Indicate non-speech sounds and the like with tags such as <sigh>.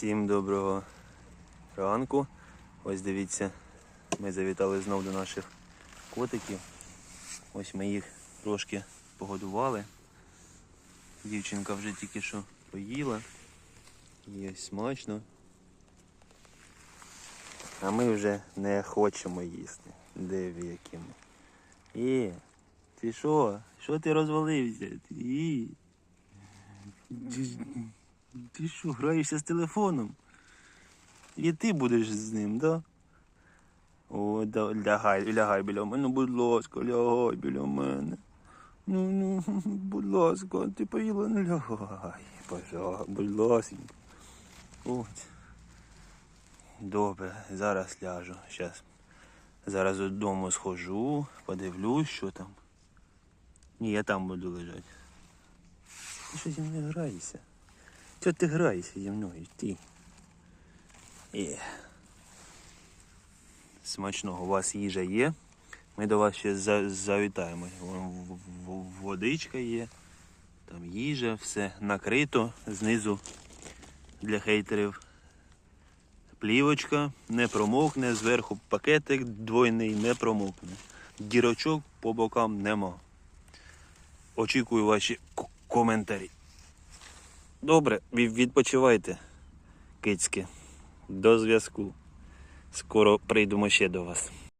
Всім доброго ранку. Ось дивіться, ми завітали знов до наших котиків. Ось ми їх трошки погодували. Дівчинка вже тільки що поїла. І ось смачно. А ми вже не хочемо їсти. Де ви які ми? І, ти що? Що ти розвалився? І. Ти, що, граєшся з телефоном? І ти будеш з ним, да? О, да, лягай, лягай біля мене, ну будь ласка, лягай біля мене. Ну, ну, <laughs> будь ласка, ти поїла, не лягай. Пожалуйста, будь ласка. От. Добре, зараз ляжу. Щас. Зараз додому схожу, подивлюсь, що там. Ні, я там буду лежати. Ти що зі мною граєшся? Чого ти граєшся зі мною? Ти? Є. Смачного у вас їжа є. Ми до вас ще за- завітаємо. Водичка є, там їжа, все накрито. Знизу для хейтерів плівочка, не промокне, зверху пакетик двойний не промокне. Дірочок по бокам нема. Очікую ваші коментарі. Добре, ві- відпочивайте, кицьки. До зв'язку. Скоро прийдемо ще до вас.